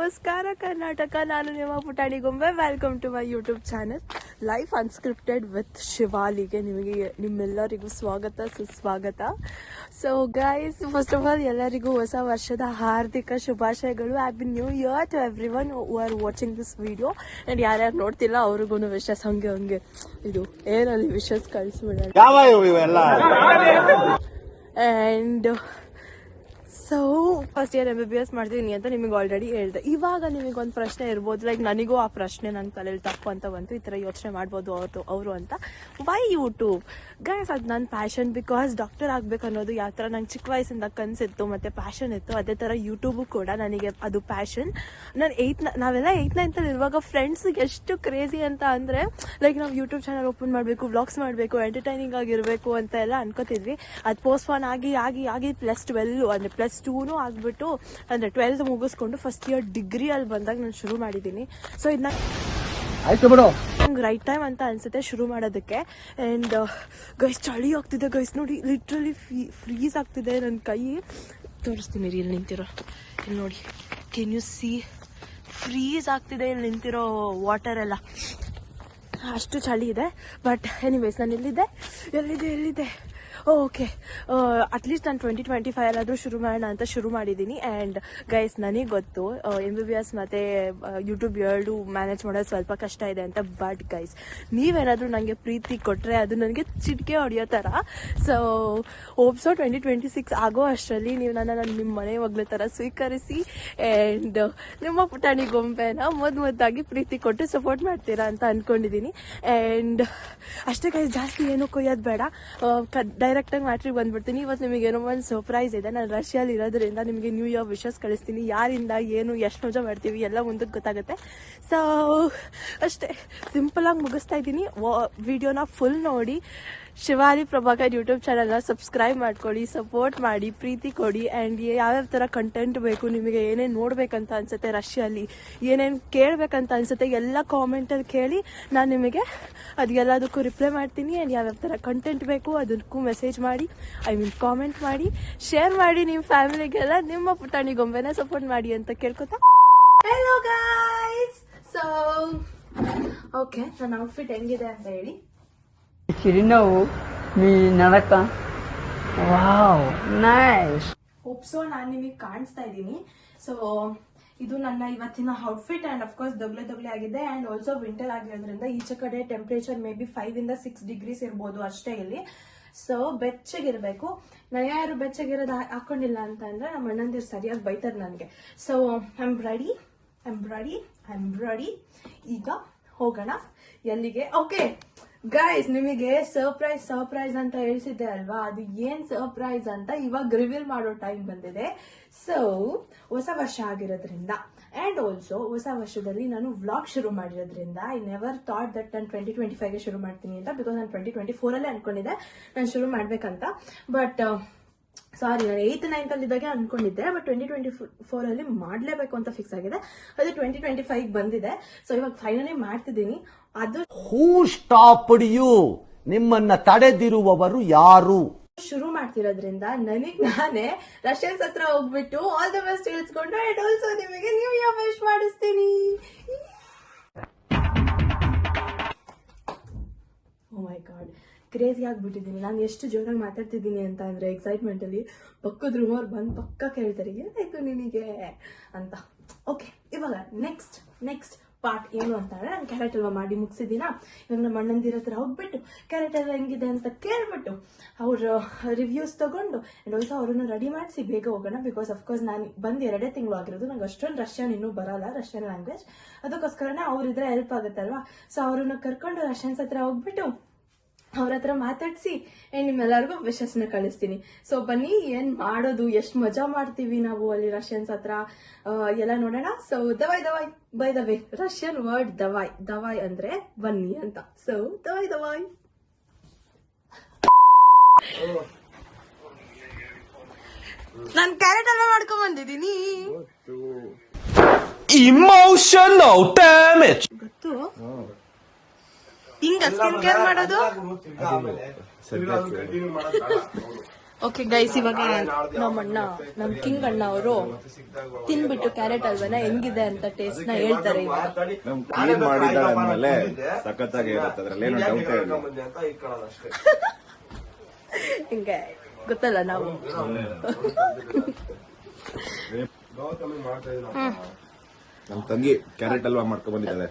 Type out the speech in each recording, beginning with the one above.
ನಮಸ್ಕಾರ ಕರ್ನಾಟಕ. ನಾನು ನಿಮ್ಮ ಪುಟಾಣಿ ಗೊಂಬೆ. Welcome to my YouTube channel life unscripted with ಶಿವಾಲಿಗೆ ನಿಮಗೆ ನಿಮ್ಮೆಲ್ಲರಿಗೂ ಸ್ವಾಗತ ಸುಸ್ವಾಗತ. So guys first of all ಎಲ್ಲರಿಗೂ ಹೊಸ ವರ್ಷದ ಹಾರ್ದಿಕ ಶುಭಾಶಯಗಳು. Happy new year to everyone who are watching this video and ಯಾರ್ಯಾರು ನೋಡ್ತಿಲ್ಲ ಅವ್ರಿಗೂ ವಿಶಸ್ ಹಂಗೆ ಹಂಗೆ. ಇದು ಏನಲ್ಲಿ ವಿಶಸ್ ಕಳಿಸ್ಬಿಡೋಣ ಇವೆಲ್ಲ? And so first year M B B S ಮಾಡ್ತೀನಿ ಅಂತ ನಿಮಗೆ ಆಲ್ರೆಡಿ ಹೇಳಿದೆ. ಇವಾಗ ನಿಮಗೆ ಒಂದು ಪ್ರಶ್ನೆ ಇರ್ಬೋದು ಲೈಕ್ ನನಗೂ ಆ ಪ್ರಶ್ನೆ ನನ್ನ ತಲೆಯಲ್ಲಿ ತಪ್ಪು ಅಂತ ಬಂತು, ಈ ಥರ ಯೋಚನೆ ಮಾಡ್ಬೋದು ಅವ್ರದ್ದು ಅವರು ಅಂತ. ವೈ ಯೂಟ್ಯೂಬ್ ಗೈಸ್ ಅದು ನನ್ನ ಪ್ಯಾಷನ್ ಬಿಕಾಸ್ ಡಾಕ್ಟರ್ ಆಗ್ಬೇಕು ಅನ್ನೋದು ಯಾವ ಥರ ನಂಗೆ ಚಿಕ್ಕ ವಯಸ್ಸಿಂದ ಕನಸಿತ್ತು, ಮತ್ತು ಪ್ಯಾಷನ್ ಇತ್ತು, ಅದೇ ಥರ ಯೂಟ್ಯೂಬು ಕೂಡ ನನಗೆ ಅದು ಪ್ಯಾಷನ್ ನಾನು ಏಯ್ತ್ ನಾವೆಲ್ಲ ಏಯ್ತ್ ನೈನ್ತಲ್ಲಿ ಇರುವಾಗ ಫ್ರೆಂಡ್ಸಿಗೆ ಎಷ್ಟು ಕ್ರೇಜಿ ಅಂತ ಅಂದರೆ ಲೈಕ್ ನಾವು ಯೂಟ್ಯೂಬ್ ಚಾನಲ್ ಓಪನ್ ಮಾಡಬೇಕು ವ್ಲಾಗ್ಸ್ ಮಾಡಬೇಕು ಎಂಟರ್ಟೈನಿಂಗ್ ಆಗಿರಬೇಕು ಅಂತ ಎಲ್ಲ ಅನ್ಕೋತಿದ್ವಿ. ಅದು ಪೋಸ್ಟ್ಪೋನ್ ಆಗಿ ಆಗಿ ಆಗಿ ಪ್ಲಸ್ ಟ್ವೆಲ್ಲು ಅಂದರೆ ಪ್ಲಸ್ ಟೂನು ಆಗಿಬಿಟ್ಟು ಅಂದರೆ ಟ್ವೆಲ್ತ್ ಮುಗಿಸ್ಕೊಂಡು ಫಸ್ಟ್ ಇಯರ್ ಡಿಗ್ರಿ ಅಲ್ಲಿ ಬಂದಾಗ ನಾನು ಶುರು ಮಾಡಿದ್ದೀನಿ ಸೊ ಇದನ್ನ ಆಯ್ತು ಬಿಡು. ನಂಗೆ ರೈಟ್ ಟೈಮ್ ಅಂತ ಅನ್ಸುತ್ತೆ ಶುರು ಮಾಡೋದಕ್ಕೆ. ಆ್ಯಂಡ್ ಗೈಸ್ ಚಳಿ ಆಗ್ತಿದೆ ಗೈಸ್ ನೋಡಿ ಲಿಟ್ರಲಿ ಫ್ರೀಸ್ ಆಗ್ತಿದೆ ನನ್ನ ಕೈ. ತೋರಿಸ್ತೀನಿ ರೀ ಇಲ್ಲಿ ನಿಂತಿರೋ. ಇಲ್ಲಿ ನೋಡಿ ಕೆನ್ ಯು ಸಿ ಫ್ರೀಸ್ ಆಗ್ತಿದೆ ಇಲ್ಲಿ ನಿಂತಿರೋ ವಾಟರ್ ಎಲ್ಲ. ಅಷ್ಟು ಚಳಿ ಇದೆ. ಬಟ್ ಎನಿವೇಸ್ ನಾನು ಎಲ್ಲಿದ್ದೆ? ಎಲ್ಲಿದೆ ಎಲ್ಲಿದೆ ಓಕೆ ಅಟ್ಲೀಸ್ಟ್ ನಾನು ಟ್ವೆಂಟಿ ಟ್ವೆಂಟಿ ಫೈವ್ ಆದರೂ ಶುರು ಮಾಡೋಣ ಅಂತ ಶುರು ಮಾಡಿದ್ದೀನಿ. ಆ್ಯಂಡ್ ಗೈಸ್ ನನಗೆ ಗೊತ್ತು ಎಂ ಬಿ ಬಿ ಎಸ್ ಮತ್ತು ಯೂಟ್ಯೂಬ್ ಎರಡು ಮ್ಯಾನೇಜ್ ಮಾಡೋದು ಸ್ವಲ್ಪ ಕಷ್ಟ ಇದೆ ಅಂತ. ಬಟ್ ಗೈಸ್ ನೀವೇನಾದರೂ ನನಗೆ ಪ್ರೀತಿ ಕೊಟ್ಟರೆ ಅದು ನನಗೆ ಚಿಟಿಕೆ ಹೊಡೆಯೋ ಥರ ಸೊ ಓಪ್ಸೋ ಟ್ವೆಂಟಿ ಟ್ವೆಂಟಿ ಸಿಕ್ಸ್ ಆಗೋ ಅಷ್ಟರಲ್ಲಿ ನೀವು ನನ್ನ ನಾನು ನಿಮ್ಮ ಮನೆ ಮಗಳ ಥರ ಸ್ವೀಕರಿಸಿ. ಆ್ಯಂಡ್ ನಿಮ್ಮ ಪುಟಾಣಿ ಗೊಂಬೆನ ಮುದ್ದು ಮುದ್ದಾಗಿ ಪ್ರೀತಿ ಕೊಟ್ಟು ಸಪೋರ್ಟ್ ಮಾಡ್ತೀರಾ ಅಂತ ಅಂದ್ಕೊಂಡಿದ್ದೀನಿ ಆ್ಯಂಡ್ ಅಷ್ಟೇ ಗೈಸ್ ಜಾಸ್ತಿ ಏನು ಕೊಯ್ಯೋದು ಬೇಡ. ಡೈರೆಕ್ಟಾಗಿ ಮ್ಯಾಟ್ರಿಗೆ ಬಂದ್ಬಿಡ್ತೀನಿ. ಇವತ್ತು ನಿಮಗೆ ಏನೋ ಒಂದು ಸರ್ಪ್ರೈಸ್ ಇದೆ. ನಾನು ರಷ್ಯಾಲಿ ಇರೋದ್ರಿಂದ ನಿಮಗೆ ನ್ಯೂ ಇಯರ್ ವಿಶಸ್ ಕಳಿಸ್ತೀನಿ. ಯಾರಿಂದ, ಏನು, ಎಷ್ಟು ಮಜಾ ಮಾಡ್ತೀವಿ, ಎಲ್ಲ ಮುಂದಕ್ಕೆ ಗೊತ್ತಾಗುತ್ತೆ. ಸೊ ಅಷ್ಟೇ. ಸಿಂಪಲ್ ಆಗಿ ಮುಗಿಸ್ತಾ ಇದ್ದೀನಿ. ವಿಡಿಯೋನ ಫುಲ್ ನೋಡಿ. ಶಿವಾಲಿ ಪ್ರಭಾಕರ್ ಯೂಟ್ಯೂಬ್ ಚಾನಲ್ನ ಸಬ್ಸ್ಕ್ರೈಬ್ ಮಾಡ್ಕೊಳ್ಳಿ ಸಪೋರ್ಟ್ ಮಾಡಿ, ಪ್ರೀತಿ ಕೊಡಿ ಆ್ಯಂಡ್ ಯಾವ್ಯಾವ ಥರ ಕಂಟೆಂಟ್ ಬೇಕು, ನಿಮಗೆ ಏನೇನು ನೋಡಬೇಕಂತ ಅನ್ಸುತ್ತೆ ರಷ್ಯಲ್ಲಿ ಏನೇನು ಕೇಳಬೇಕಂತ ಅನ್ಸುತ್ತೆ, ಎಲ್ಲ ಕಾಮೆಂಟಲ್ಲಿ ಕೇಳಿ, ನಾನು ನಿಮಗೆ ಅದು ಎಲ್ಲದಕ್ಕೂ ರಿಪ್ಲೈ ಮಾಡ್ತೀನಿ. ಆ್ಯಂಡ್ ಯಾವ್ಯಾವ ಥರ ಕಂಟೆಂಟ್ ಬೇಕು, ಅದಕ್ಕೂ ಮೆಸೇಜ್ ಮೆಸೇಜ್ ಮಾಡಿ ಐ ಮೀನ್ ಕಾಮೆಂಟ್ ಮಾಡಿ ಶೇರ್ ಮಾಡಿ ನಿಮ್ಮ ಫ್ಯಾಮಿಲಿಗೆಲ್ಲ ನಿಮ್ಮ ಪುಟಾಣಿಗೊಂಬೆನ ಸಪೋರ್ಟ್ ಮಾಡಿ ಅಂತ ಕೇಳ್ಕೊತಾ. ಹಲೋ ಗಾಯ್ಸ್ ಸೊ ಓಕೆ ನನ್ನ ಔಟ್ಫಿಟ್ ಹೆಂಗಿದೆ ಅಂತ ಹೇಳಿ. ಚಿರಿನವು ಮೀ ನಡಕ ವಾವ್ ನೈಸ್ ಹೋಪ್ಸೋ ನಾನು ನಿಮಗೆ ಕಾಣಿಸ್ತಾ ಇದ್ದೀನಿ. ಸೊ ಇದು ನನ್ನ ಇವತ್ತಿನ ಔಟ್ಫಿಟ್ ಆ್ಯಂಡ್ ಅಫ್ಕೋರ್ಸ್ ದೊಗ್ಲೆ ದೊಗ್ಲೆ ಆಗಿದೆ ಆ್ಯಂಡ್ ಆಲ್ಸೋ ವಿಂಟರ್ ಆಗಿರೋದ್ರಿಂದ ಈಚೆ ಕಡೆ ಟೆಂಪ್ರೇಚರ್ ಮೇ ಬಿ ಫೈವ್ ಇಂದ ಸಿಕ್ಸ್ ಡಿಗ್ರೀಸ್ ಇರ್ಬೋದು ಅಷ್ಟೇ ಇಲ್ಲಿ. ಸೊ ಬೆಚ್ಚಗಿರಬೇಕು. ನಾ ಯಾರು ಬೆಚ್ಚಗಿರೋದು ಹಾಕೊಂಡಿಲ್ಲ ಅಂತ ಅಂದ್ರೆ ನಮ್ಮ ಅಣ್ಣಂದಿರು ಸರಿಯಾಗಿ ಬೈತಾರೆ ನನಗೆ. ಸೊ ಎಂಬ್ರಾಯ್ಡಿ ಎಂಬ್ರಾಯ್ಡಿ ಎಂಬ್ರಾಯ್ಡಿ ಈಗ ಹೋಗೋಣ. ಎಲ್ಲಿಗೆ? ಓಕೆ ಗೈಸ್ ನಿಮಗೆ ಸರ್ಪ್ರೈಸ್ ಸರ್ಪ್ರೈಸ್ ಅಂತ ಹೇಳ್ತಿದ್ದೆ ಅಲ್ವಾ? ಅದು ಏನ್ ಸರ್ಪ್ರೈಸ್ ಅಂತ ಇವಾಗ ರಿವೀಲ್ ಮಾಡೋ ಟೈಮ್ ಬಂದಿದೆ. ಸೊ ಹೊಸ ವರ್ಷ ಆಗಿರೋದ್ರಿಂದ. ಅಂಡ್ ಆಲ್ಸೋ ಹೊಸ ವರ್ಷದಲ್ಲಿ ನಾನು ವ್ಲಾಗ್ ಶುರು ಮಾಡಿರೋದ್ರಿಂದ ಐ ನೆವರ್ ಥಾಟ್ ದಟ್ ನಾನು ಟ್ವೆಂಟಿ ಟ್ವೆಂಟಿ ಫೈವ್ಗೆ ಶುರು ಮಾಡ್ತೀನಿ ಅಂತ ಬಿಕಾಸ್ ನಾನು ಟ್ವೆಂಟಿ ಟ್ವೆಂಟಿ ಫೋರಲ್ಲೇ ಅನ್ಕೊಂಡಿದ್ದೆ. ನಾನು ಶುರು ಮಾಡಬೇಕಂತ. ಬಟ್ ಸಾರಿ ನಾನು ಏಯ್ತ್ ನೈನ್ತ್ ಅಲ್ಲಿ ಇದ್ದಾಗೆ ಅನ್ಕೊಂಡಿದ್ದೆ ಬಟ್ ಟ್ವೆಂಟಿ ಟ್ವೆಂಟಿ ಫೋರ್ ಅಲ್ಲಿ ಮಾಡಲೇಬೇಕು ಅಂತ ಫಿಕ್ಸ್ ಆಗಿದೆ. ಅದು ಟ್ವೆಂಟಿ ಟ್ವೆಂಟಿ ಫೈವ್ ಬಂದಿದೆ. ಸೊ ಇವಾಗ ಫೈನಲಿ ಮಾಡ್ತಿದ್ದೀನಿ. ಅದು ಹೂ ಸ್ಟಾಪ್ ಯು ನಿಮ್ಮನ್ನ ತಡೆದಿರುವವರು ಯಾರು? ಶುರು ಮಾಡ್ತಿರೋದ್ರಿಂದ ನನಗ್ ನಾನೇ ರಷ್ಯನ್ಸ್ ಹತ್ರ ಹೋಗ್ಬಿಟ್ಟು ಆಲ್ ದ ಬೆಸ್ಟ್ ಹೇಳ್ಸ್ಕೊಂಡು ಆಲ್ಸೋ ನಿಮಗೆ ನ್ಯೂ ಕ್ರೇಜಿ ಆಗಿಬಿಟ್ಟಿದ್ದೀನಿ ನಾನು ಎಷ್ಟು ಜೋರಾಗಿ ಮಾತಾಡ್ತಿದ್ದೀನಿ ಅಂತ ಅಂದರೆ ಎಕ್ಸೈಟ್ಮೆಂಟ್ ಅಲ್ಲಿ ಪಕ್ಕದ ಅವ್ರು ಬಂದು ಪಕ್ಕ ಕೇಳ್ತಾರೆ, ಏನಾಯ್ತು ನಿನಗೆ? ಅಂತ. ಓಕೆ ಇವಾಗ ನೆಕ್ಸ್ಟ್ ನೆಕ್ಸ್ಟ್ ಪಾರ್ಟ್ ಏನು ಅಂತ ಅಂದರೆ ನಾನು ಕ್ಯಾರೆಟ್ ಹಲ್ವಾ ಮಾಡಿ ಮುಗಿಸಿದ್ದೀನ? ಇವಾಗ ನಮ್ಮ ಅಣ್ಣಂದಿರ ಹತ್ರ ಹೋಗ್ಬಿಟ್ಟು ಕ್ಯಾರೆಟ್ ಹಲ್ವಾ ಹೆಂಗಿದೆ ಅಂತ ಕೇಳ್ಬಿಟ್ಟು ಅವ್ರ ರಿವ್ಯೂಸ್ ತಗೊಂಡು ಅಂಡ್ ಆಲ್ಸೋ ಅವ್ರನ್ನ ರೆಡಿ ಮಾಡಿಸಿ ಬೇಗ ಹೋಗೋಣ ಬಿಕಾಸ್ ಅಫ್ಕೋರ್ಸ್ ನಾನು ಬಂದು ಎರಡೇ ತಿಂಗಳು ಆಗಿರೋದು, ನಂಗೆ ಅಷ್ಟೊಂದು ರಷ್ಯನ್ ಇನ್ನೂ ಬರಲ್ಲ ರಷ್ಯನ್ ಲ್ಯಾಂಗ್ವೇಜ್ ಅದಕ್ಕೋಸ್ಕರನೇ ಅವ್ರಿದ್ರೆ ಹೆಲ್ಪ್ ಆಗುತ್ತಲ್ವಾ ಸೊ ಅವ್ರನ್ನ ಕರ್ಕೊಂಡು ರಷ್ಯನ್ಸ್ ಹತ್ರ ಹೋಗ್ಬಿಟ್ಟು ಅವ್ರ ಹತ್ರ ಮಾತಾಡ್ಸಿ ನಿಮ್ಮೆಲ್ಲರಿಗೂ ವಿಶಸ್ನ ಕಳಿಸ್ತೀನಿ. ಸೊ ಬನ್ನಿ ಏನ್ ಮಾಡೋದು ಎಷ್ಟು ಮಜಾ ಮಾಡ್ತೀವಿ ನಾವು ಅಲ್ಲಿ ರಷ್ಯನ್ಸ್ ಹತ್ರ. ಎಲ್ಲ ನೋಡೋಣ. ಸೊ ದವಾಯ್ ದವಾಯ್ by the way Russian word ದವಾಯ್. ದವಾಯ್ ಅಂದ್ರೆ ಬನ್ನಿ ಅಂತ. ಸೊ ದವಾಯ್ ದವಾಯ್. ನಾನು ಕ್ಯಾರೆಟ್ ಎಲ್ಲ ಮಾಡ್ಕೊಂಡ್ ಬಂದಿದ್ದೀನಿ. ಇಮೋಷನಲ್ ಡ್ಯಾಮೇಜ್ ಗೊತ್ತು? ಹಿಂಗ ಸ್ಕಿನ್ ಕೇರ್ ಮಾಡೋದು? ಓಕೆ ಗೈಸ್ ಇವಾಗ ನಮ್ಮ ಅಣ್ಣ ನಮ್ ಕಿಂಗ್ ಅಣ್ಣ ಅವರು ತಿನ್ಬಿಟ್ಟು ಕ್ಯಾರೆಟ್ ಹಲ್ವನ ಹೆಂಗಿದೆ ಅಂತ ಟೇಸ್ಟ್ನ ಹೇಳ್ತಾರೆ ಇವಾಗ. ನಮ್ ಕ್ಲೀನ್ ಮಾಡಿದ್ದಾಳೆ ಅಂದ್ಮೇಲೆ ಸಖತ್ತಾಗಿ ಇರುತ್ತೆ ಅದ್ರಲ್ಲಿ ಏನು ಡೌಟ್ ಇಲ್ಲ. ಹಿಂಗೆ ಗೊತ್ತಲ್ಲ ನಾವು? ನಮ್ ತಂಗಿ ಕ್ಯಾರೆಟ್ ಅಲ್ವಾ ಮಾಡ್ಕೊಂಡ್ ಬಂದಿದ್ದಾಳೆ?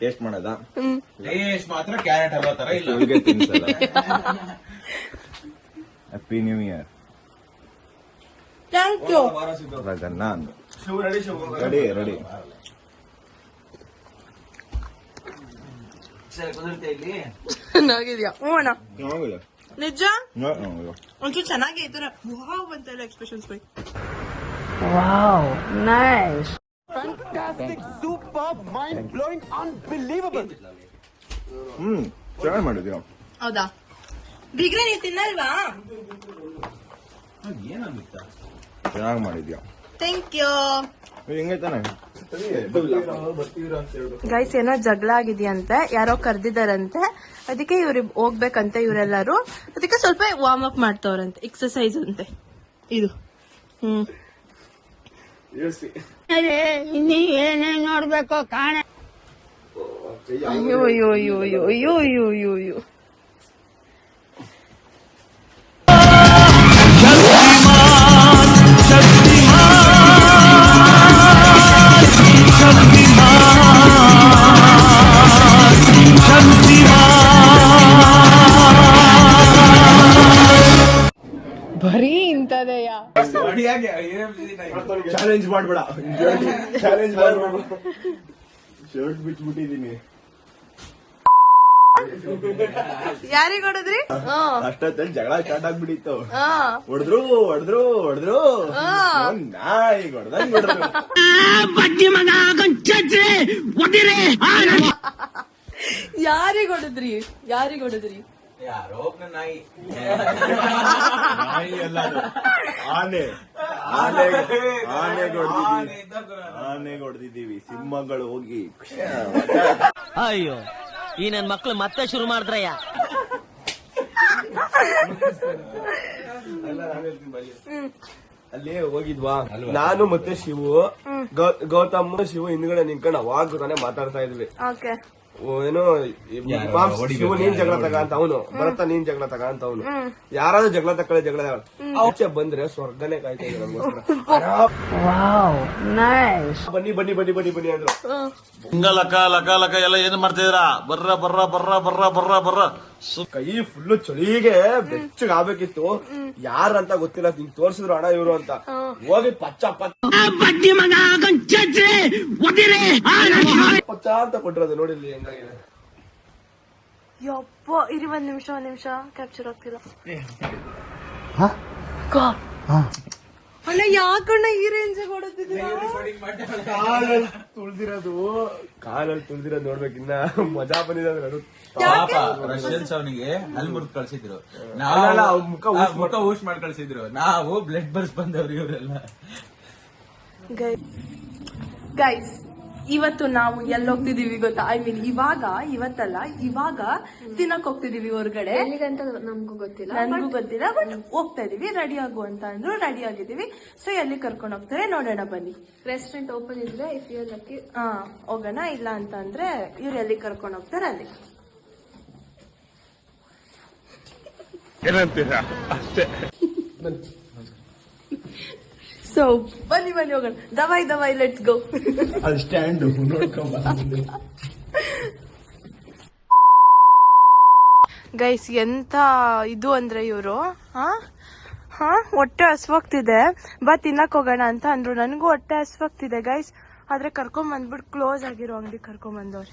ಟೇಸ್ಟ್ ಮಾಡದ? ಟೇಸ್ಟ್ ಮಾತ್ರ ಕ್ಯಾರೆಟ್ ಹಲ್ವಾ ತರ ಇಲ್ಲ. ತಿನ್ಸಲ್ಲ. Happy new year thank you ರಗನ್ನ ಅಂದು. ರೆಡಿ ರೆಡಿ ಚೆನ್ನಾಗಿದ್ಯಾ? ಹ್ಞೂ ಅಣ್ಣ. ಚೆನ್ನಾಗಿದೆ. ನಿಜ? ಚೆನ್ನಾಗಿದೆ. ಒಂಚೂರು ಚೆನ್ನಾಗಿ ಈ ತರ ವಾವ್ ಅಂತೆಲ್ಲ expressions by wow nice hmm ಚೆನ್ನಾಗಿ ಮಾಡಿದ್ಯಾ? ಹೌದಾ? ಬಿಗ್ರೆ ನೀವು ತಿನ್ನಲ್ವಾ ಚೆನ್ನಾಗಿ ಮಾಡಿದ್ಯಾ? ಥ್ಯಾಂಕ್ ಯು ಹಿಂಗೆ ತಾನೆ. ಗೈಸ್ ಏನೋ ಜಗಳ ಆಗಿದೆಯಂತೆ ಯಾರೋ ಕರ್ದಿದಾರಂತೆ ಅದಕ್ಕೆ ಇವ್ರ ಹೋಗ್ಬೇಕಂತೆ ಇವರೆಲ್ಲರೂ. ಅದಕ್ಕೆ ಸ್ವಲ್ಪ ವಾರ್ಮ್ ಅಪ್ ಮಾಡ್ತವ್ರಂತೆ ಎಕ್ಸರ್ಸೈಸ್ ಅಂತೆ. ಇದು ಹ್ಮ್. ಇನ್ನು ಏನೇನ್ ನೋಡ್ಬೇಕು ಕಾಣೆ. ಅಯ್ಯೋ ಅಯ್ಯೋ ಅಯ್ಯೋ ಅಯ್ಯೋ ಅಯ್ಯೋ ಅಯ್ಯೋ ಅಯ್ಯೋ. ಇಂಥದೆಯ ಚಾಲೆಂಜ್ ಮಾಡ್ಬೇಡ. ಚಾಲೆಂಜ್ ಮಾಡ್ಬೇಡ. ಶರ್ಟ್ ಬಿಚ್ಬಿಟ್ಟಿದೀನಿ. ಯಾರಿಗ್ ಹೊಡೆದ್ರಿ? ಹಾ. ಅಷ್ಟೊತ್ತಲ್ಲಿ ಜಗಳ ಸ್ಟಾರ್ಟ್ ಆಗ್ಬಿಟ್ಟಿತ್ತು. ಹಾ. ಹೊಡೆದ್ರು ಹೊಡೆದ್ರು ಹೊಡೆದ್ರು. ನಾಯಿ ಹೊಡೆದಂಗ್ ಹೊಡೆದ್ರು. ಯಾರಿಗ್ ಹೊಡೆದ್ರಿ? ಯಾರಿಗ್ ಹೊಡೆದ್ರಿ? ಯಾರೋ ಒಬ್ನ ನಾಯಿ. ನಾಯಿ ಅಲ್ಲ ಅದು. ಆನೆ. ಆನೆ ಆನೆಗೆ ಹೊಡೆದಿದ್ದೀವಿ ಆನೆಗೆ ಹೊಡೆದಿದ್ದೀವಿ ಸಿಂಹಗಳು ಹೋಗಿ. ಅಯ್ಯೋ ಈ ನನ್ ಮಕ್ಳು ಮತ್ತೆ ಶುರು ಮಾಡಿದ್ರಯ್ಯ. ಅಲ್ಲಿ ಹೋಗಿದ್ವಾ? ನಾನು ಮತ್ತೆ ಶಿವು ಗೌತಮ್ ಶಿವು ಹಿಂದ್ಗಡೆ ನಿಂತ್ಕೊಂಡು ಅವಾಗ ತಾನೇ ಮಾತಾಡ್ತಾ ಇದ್ವಿ. ಏನೋ ನೀನ್ ಜಗಳ ತಗ ಅಂತ ಅವನು ಭರತ ನೀನ್ ಜಗಳ ತಗ ಅಂತ ಅವನು. ಯಾರಾದ್ರೂ ಜಗಳ ತಕ್ಕಳೆ ಜಗಳ ಆಚೆ ಬಂದ್ರೆ ಸ್ವರ್ಗನೇ ಕಾಯ್ತಾ ಇದೆ ವಾವ್ ನೈಸ್ ಬನ್ನಿ ಬನ್ನಿ ಬನ್ನಿ ಬನ್ನಿ ಬನ್ನಿ ಅಂದ್ರು. ಹಿಂಗ ಲಕ ಲಕ ಲಕ ಎಲ್ಲ ಏನ್ ಬರ್ರ ಬರ್ರ ಬರ್ರ ಬರ್ರ ಬರ್ರ ಬರ್ರ. ಕೈ ಫುಲ್ ಚಳಿಗೆ ಬೆಚ್ಚಗ್ ಆಗ್ಬೇಕಿತ್ತು ಯಾರಂತ ಗೊತ್ತಿಲ್ಲ ನಿಂಗ್ ತೋರ್ಸಿದ್ರು ಅಣ್ಣ ಇವ್ರು ಅಂತ. ಹೋಗಿ ಪಚ್ಚ ಪಚ್ಚ. ಪಚ್ಚ ಅಂತ ಕೊಟ್ಟಿರೋದು ನೋಡಿಲ್ಲಿ ಹೆಂಗಾಗಿದೆ ಯಪ್ಪ ಇರಿ ಒಂದ್ ನಿಮಿಷ ಒಂದ್ ನಿಮಿಷ. ಕ್ಯಾಪ್ಚರ್ ಆಗ್ತಿಲ್ಲ. ಅಲ್ಲ ಯಾಕಣ್ಣ ಈ ರೇಂಜ್ ಕಾಲಲ್ಲಿ ತುಳ್ದಿರೋದು. ಕಾಲಲ್ಲಿ ತುಳ್ದಿರೋದು ನೋಡ್ಬೇಕಿನ್ನ ಮಜಾ ಬಂದಿದೆ ಪಾಪ. ರಷ್ಯನ್ಸ್ ಅವನಿಗೆ ಅಲ್ಲಿ ಮುರಿದ್ ಕಳ್ಸಿದ್ರು. ಅಲ್ಲ, ಅಲ್ಲ, ಮುಖ ಮುಖ ಊಸ್ ಮಾಡಿ ಕಳ್ಸಿದ್ರು. ನಾವು ಬ್ಲಡ್ ಬರ್ಸ್ ಬಂದವ್ರು ಇವರೆಲ್ಲ. ಗೈಸ್ ಇವತ್ತು ನಾವು ಎಲ್ಲಿ ಹೋಗ್ತಿದೀವಿ ಗೊತ್ತಾ? ಐ ಮೀನ್ ಇವಾಗ ಇವತ್ತಲ್ಲ ಇವಾಗ ತಿನ್ನಕ್ ಹೋಗ್ತಿದೀವಿ ಹೊರಗಡೆ. ಎಲ್ಲಿಗಂತ ನಮ್ಗೂ ಗೊತ್ತಿಲ್ಲ ನನ್ಗೂ ಗೊತ್ತಿಲ್ಲ ಬಟ್ ಹೋಗ್ತಾ ಇದೀವಿ ರೆಡಿ ಆಗು ಅಂತ ಅಂದ್ರು ರೆಡಿ ಆಗಿದೀವಿ. ಸೊ ಎಲ್ಲಿ ಕರ್ಕೊಂಡು ಹೋಗ್ತಾರೆ ನೋಡೋಣ ಬನ್ನಿ. ರೆಸ್ಟೋರೆಂಟ್ ಓಪನ್ ಇದ್ರೆ ಇಫ್ ಯು ಲಕ್ಕಿ ಹಾ ಹೋಗೋಣ ಇಲ್ಲ ಅಂತ ಅಂದ್ರೆ ಇವ್ರು ಎಲ್ಲಿ ಕರ್ಕೊಂಡು ಹೋಗ್ತಾರೆ ಅಲ್ಲಿ. ಸೊ ಬನ್ನಿ ಬನ್ನಿ ಹೋಗೋಣ. ದವಾಯ್ ದವಾಯ್ ಲೆಟ್ಸ್ ಗೋ ಅದು ಸ್ಟ್ಯಾಂಡ್ ಗೈಸ್ ಎಂತ ಇದು ಅಂದ್ರೆ ಇವರು? ಹಾ? ಹಾ? ಹೊಟ್ಟೆ ಹಸ್ವಾಗ್ತಿದೆ. ಬಾ ತಿನ್ನಕ್ ಹೋಗೋಣ ಅಂತ ಅಂದ್ರು. ನನಗೂ ಹೊಟ್ಟೆ ಹಸ್ವಾಗ್ತಿದೆ ಗೈಸ್ ಆದ್ರೆ ಕರ್ಕೊಂಡ್ ಬಂದ್ಬಿಟ್ಟು ಕ್ಲೋಸ್ ಆಗಿರೋ ಅಂಗಡಿ ಕರ್ಕೊಂಡ್ ಬಂದವ್ರೆ.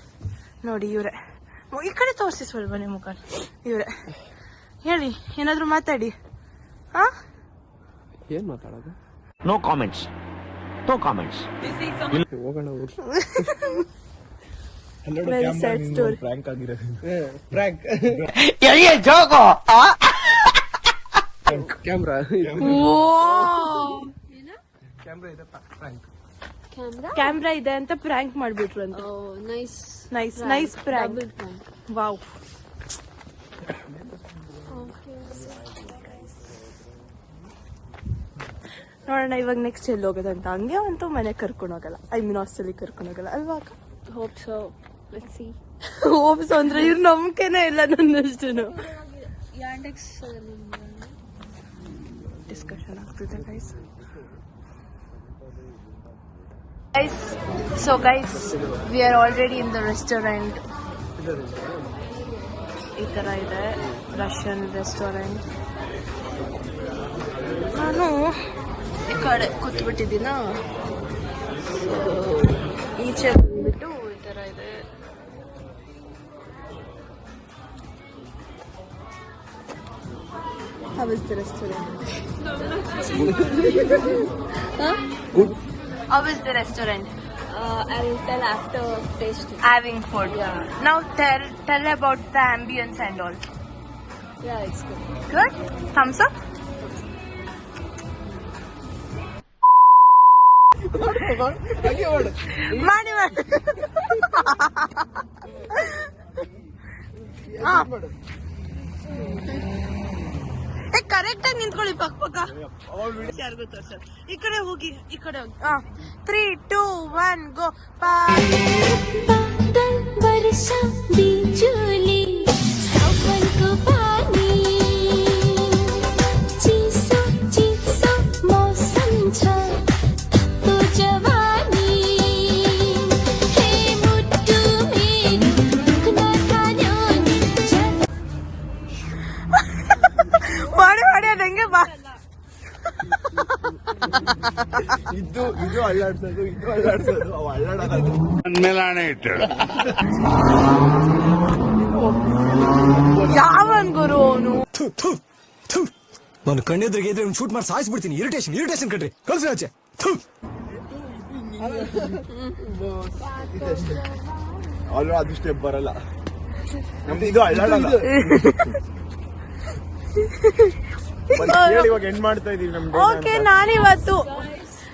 ನೋಡಿ ಇವ್ರೆ. ಈ ಕಡೆ ತೋರಿಸಿ ಸ್ವಲ್ಪ ನಿಮ್ಮ ಮುಖ. ಇವ್ರೆ. ಹೇಳಿ ಏನಾದ್ರು ಮಾತಾಡಿ. ಹಾ? ಏನ್ ಮಾತಾಡೋದು? No comments no comments prank ಆಗಿರೋದು. ಕ್ಯಾಮ್ರಾ ಕ್ಯಾಮ್ರಾ ಕ್ಯಾಮ್ರಾ ಇದೆ ಅಂತ ಪ್ರಾಂಕ್ ಮಾಡ್ಬಿಟ್ರು ಅಂತ. Nice nice nice prank wow ನೋಡೋಣ ಇವಾಗ ನೆಕ್ಸ್ಟ್ ಎಲ್ಲಿ ಹೋಗೋದಂತ ಹಂಗೆ ಅಂತೂ ಮನೆಗೆ ಕರ್ಕೊಂಡು ಹೋಗಲ್ಲ. ಐ ಮೀನ್ ಹಾಸ್ಟೆಲಿಗೆ ಕರ್ಕೊಂಡು ಹೋಗಲ್ಲ. ಅಲ್ವಾ ಹೋಪ್ ಸೊ ಸಿ ಸೊ ಅಂದ್ರೆ ಇವ್ರ ನಂಬಿಕೆನೇ ಇಲ್ಲ ನನ್ನಷ್ಟು ಡಿಸ್ಕಷನ್ ಆಗ್ತಿದೆ guys guys so guys we are already in the restaurant ಈ ಥರ ಇದೆ ರಷ್ಯನ್ ರೆಸ್ಟೋರೆಂಟ್ ನಾನು ಕಡೆ ಕೂತ್ಬಿಟ್ಟಿದ್ದೀನ ಈಚೆ ಬಂದ್ಬಿಟ್ಟು ಈ ಥರ ಇದೆ How is the restaurant? huh? How is the restaurant? Uh, I will tell after tasting. Having food. Yeah. Now tell tell about the ambience and all. Yeah, it's good. Good. Thumbs up. ಮಾಡಿ ಮಾಡಿ correct ಆಗಿ ನಿಂತ್ಕೊಳ್ಳಿ ಪಕ್ಕ ಪಕ್ಕ ಯಾರಿಗೂ ತೋರ್ಸಲ್ಲ ಈ ಕಡೆ ಹೋಗಿ ಈ ಕಡೆ ಹೋಗಿ ಹಾ ತ್ರೀ ಟೂ ಒನ್ ಗೋ ಬಾ ಇದು ಇದು ಅಳ್ಳಾಡ್ಸೋದು ಇದು ಅಳ್ಳಾಡ್ಸೋದು ಅವು ಅಳ್ಳಾಡೋದು ಯಾವನ್ ಗುರು ಅವನು ನಾನು ಕಣ್ಣೆದ್ರಿಗೆ ಇದ್ರೆ ಶೂಟ್ ಮಾಡಿ ಸಾಯಿಸ್ಬಿಡ್ತೀನಿ ಇರಿಟೇಷನ್ ಇರಿಟೇಷನ್ ಕಟ್ರಿ ಕಳ್ಸಿ ಆಚೆ ಅದಿಷ್ಟೇ ಅದು ಸ್ಟೆಪ್ ಬರಲ್ಲ ನಮ್ದು ಇದು ಅಳ್ಳಾಡಲ್ಲ ಇವಾಗ ಎಂಡ್ ಮಾಡ್ತಾ ಇದೀವಿ ನಮ್ಗೆ ಓಕೆ ನಾನಿವತ್ತು.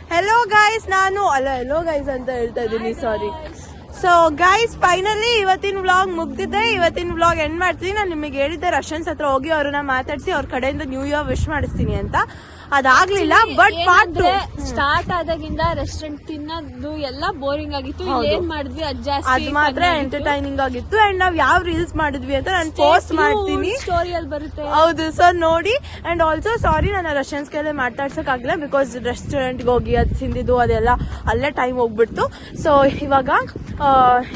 ಹೆಲೋ ಗಾಯ್ಸ್ ನಾನು ಅಲ್ಲ ಹೆಲೋ ಗಾಯ್ಸ್ ಅಂತ ಹೇಳ್ತಾ ಇದ್ದೀನಿ ಸಾರಿ ಸೊ ಗೈಸ್ ಫೈನಲಿ ಇವತ್ತಿನ ವ್ಲಾಗ್ ಮುಗ್ದಿದೆ. ಇವತ್ತಿನ ವ್ಲಾಗ್ ಎಂಡ್ ಮಾಡ್ತೀನಿ. ನಾನು ನಿಮಗೆ ಹೇಳಿದ್ದೆ ರಷ್ಯನ್ಸ್ ಹತ್ರ ಹೋಗಿ ಅವ್ರನ್ನ ಮಾತಾಡಿಸಿ ಅವ್ರ ಕಡೆಯಿಂದ ನ್ಯೂ ಇಯರ್ ವಿಶ್ ಮಾಡಿಸ್ತೀನಿ ಅಂತ. ಅದಾಗ್ಲಿಲ್ಲ ಬಟ್ ಸ್ಟಾರ್ಟ್ ಆದಾಗಿಂದ ರೆಸ್ಟೋರೆಂಟ್ ತಿನ್ನೋದು ಎಲ್ಲ ಬೋರಿಂಗ್ ಆಗಿತ್ತು. ಏನ್ ಮಾಡಿದ್ವಿ? ಅಡ್ಜಸ್ಟ್ ಅದ್ ಮಾತ್ರ ಎಂಟರ್ಟೈನಿಂಗ್ ಆಗಿತ್ತು. ಅಂಡ್ ನಾವ್ ಯಾವ ರೀಲ್ಸ್ ಮಾಡಿದ್ವಿ ಅಂತ ನಾನು ಪೋಸ್ಟ್ ಮಾಡ್ತೀನಿ. ಸ್ಟೋರಿಯಲ್ಲಿ ಬರುತ್ತೆ. ಹೌದು. ಸೊ ನೋಡಿ. ಅಂಡ್ ಆಲ್ಸೋ ಸಾರಿ ನಾನು ರಷ್ಯನ್ಸ್ ಕೈಲೇ ಮಾತಾಡ್ಸಕ್ ಆಗಿಲ್ಲ ಬಿಕಾಸ್ ರೆಸ್ಟೋರೆಂಟ್ ಹೋಗಿ ಅದು ತಿಂದಿದ್ದು ಅದೆಲ್ಲ ಅಲ್ಲೇ ಟೈಮ್ ಹೋಗ್ಬಿಡ್ತು. ಸೊ ಇವಾಗ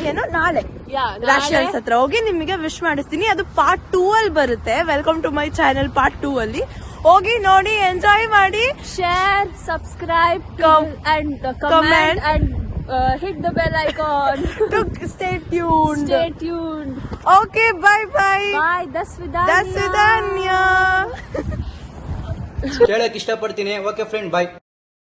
ಏನು ನಾಳೆ. ರಾಶಿಯಲ್ಸ್. ಹತ್ರ. ಹೋಗಿ ನಿಮಗೆ ವಿಶ್ ಮಾಡಿಸ್ತೀನಿ. ಅದು ಪಾರ್ಟ್ ಟೂ ಅಲ್ಲಿ ಬರುತ್ತೆ. Welcome to my channel part two ಅಲ್ಲಿ. ಹೋಗಿ ನೋಡಿ ಎಂಜಾಯ್ ಮಾಡಿ. Share subscribe and. Comment and hit the bell icon to stay tuned stay tuned okay bye bye bye ದಸ್ ವಿಧಾನ್ಯ ಕೇಳಕ್ ಇಷ್ಟಪಡ್ತೀನಿ. Okay friend bye